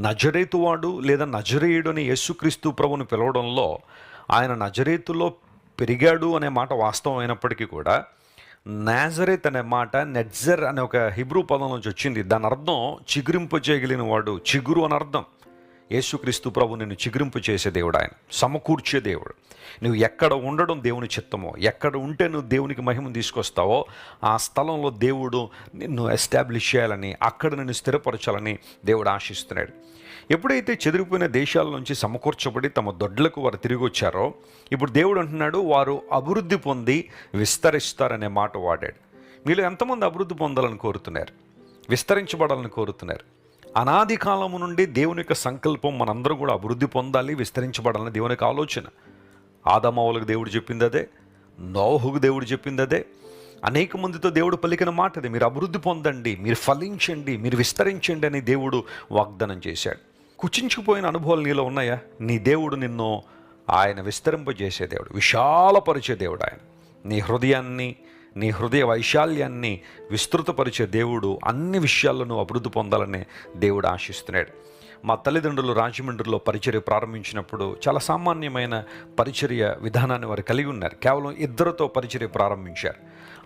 నజరేతువాడు లేదా నజరేయుడు అని యేసుక్రీస్తు ప్రభుని పిలవడంలో ఆయన నజరేతులో పెరిగాడు అనే మాట వాస్తవం అయినప్పటికీ కూడా నాజరేత్ అనే మాట నెట్జర్ అనే ఒక హిబ్రూ పదం నుంచి వచ్చింది. దాని అర్థం చిగురింపు చేయగలిగిన వాడు చిగురు అని అర్థం. యేసుక్రీస్తు ప్రభు నిన్ను చిగురింపు చేసే దేవుడు ఆయన సమకూర్చే దేవుడు. నువ్వు ఎక్కడ ఉండడం దేవుని చిత్తమో ఎక్కడ ఉంటే నువ్వు దేవునికి మహిమను తీసుకొస్తావో ఆ స్థలంలో దేవుడు నిన్ను ఎస్టాబ్లిష్ చేయాలని అక్కడ నిన్ను స్థిరపరచాలని దేవుడు ఆశిస్తున్నాడు. ఎప్పుడైతే చెదిరిపోయిన దేశాల నుంచి సమకూర్చబడి తమ దొడ్లకు వారు తిరిగి వచ్చారో ఇప్పుడు దేవుడు అంటున్నాడు వారు అభివృద్ధి పొంది విస్తరిస్తారనే మాట వాడాడు. మీరు ఎంతమంది అభివృద్ధి పొందాలని కోరుతున్నారు? విస్తరించబడాలని కోరుతున్నారు? అనాది కాలము నుండి దేవుని యొక్క సంకల్పం మనందరం కూడా అభివృద్ధి పొందాలి విస్తరించబడాలని దేవుని యొక్క ఆలోచన. ఆదమావులకు దేవుడు చెప్పింది అదే నోహుకు దేవుడు చెప్పింది అదే. అనేక మందితో దేవుడు పలికిన మాట అది మీరు అభివృద్ధి పొందండి మీరు ఫలించండి మీరు విస్తరించండి అని దేవుడు వాగ్దానం చేశాడు. కుచించుకుపోయిన అనుభవాలు నీలో ఉన్నాయా? నీ దేవుడు నిన్ను ఆయన విస్తరింపజేసే దేవుడు విశాలపరిచే దేవుడు ఆయన. నీ హృదయాన్ని నీ హృదయ వైశాల్యాన్ని విస్తృతపరిచే దేవుడు అన్ని విషయాలను అభివృద్ధి పొందాలని దేవుడు ఆశిస్తున్నాడు. మా తల్లిదండ్రులు రాజమండ్రిలో పరిచర్య ప్రారంభించినప్పుడు చాలా సామాన్యమైన పరిచర్య విధానాన్ని వారు కలిగి ఉన్నారు. కేవలం ఇద్దరితో పరిచర్య ప్రారంభించారు.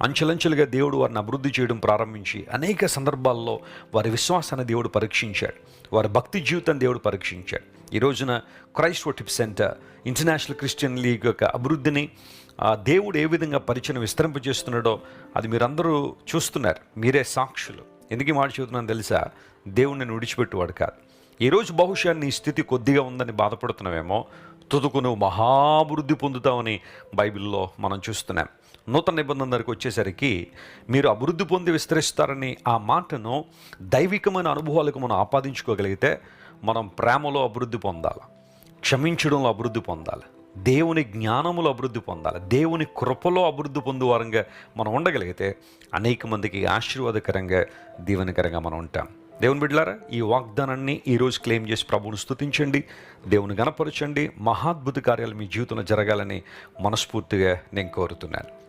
అంచెలంచెలుగా దేవుడు వారిని అభివృద్ధి చేయడం ప్రారంభించి అనేక సందర్భాల్లో వారి విశ్వాసాన్ని దేవుడు పరీక్షించాడు. వారి భక్తి జీవితాన్ని దేవుడు పరీక్షించాడు. ఈ రోజున క్రైస్ట్ టిప్ సెంటర్ ఇంటర్నేషనల్ క్రిస్టియన్ లీగ్ యొక్క అభివృద్ధిని ఆ దేవుడు ఏ విధంగా పరిచయం విస్తరింపజేస్తున్నాడో అది మీరందరూ చూస్తున్నారు. మీరే సాక్షులు. ఎందుకు మాట చెబుతున్నాను తెలుసా? దేవుడు నేను విడిచిపెట్టువాడు కాదు. ఈరోజు బహుశా నీ స్థితి కొద్దిగా ఉందని బాధపడుతున్నావేమో తుదుకు నువ్వు మహాభివృద్ధి పొందుతావని బైబిల్లో మనం చూస్తున్నాం. నూతన నిబంధన దగ్గరికి వచ్చేసరికి మీరు అభివృద్ధి పొంది విస్తరిస్తారని ఆ మాటను దైవికమైన అనుభవాలకు మనం ఆపాదించుకోగలిగితే మనం ప్రేమలో అభివృద్ధి పొందాలి? క్షమించడంలో అభివృద్ధి పొందాలి? దేవుని జ్ఞానములో అభివృద్ధి పొందాలి? దేవుని కృపలో అభివృద్ధి పొందువారంగా మనం ఉండగలిగితే అనేక మందికి ఆశీర్వాదకరంగా దీవెనకరంగా మనం ఉంటాం. దేవుని బిడ్డలారా ఈ వాగ్దానాన్ని ఈరోజు క్లెయిమ్ చేసి ప్రభువును స్థుతించండి దేవుని గణపరచండి మహాద్భుత కార్యాలు మీ జీవితంలో జరగాలని మనస్ఫూర్తిగా నేను కోరుతున్నాను.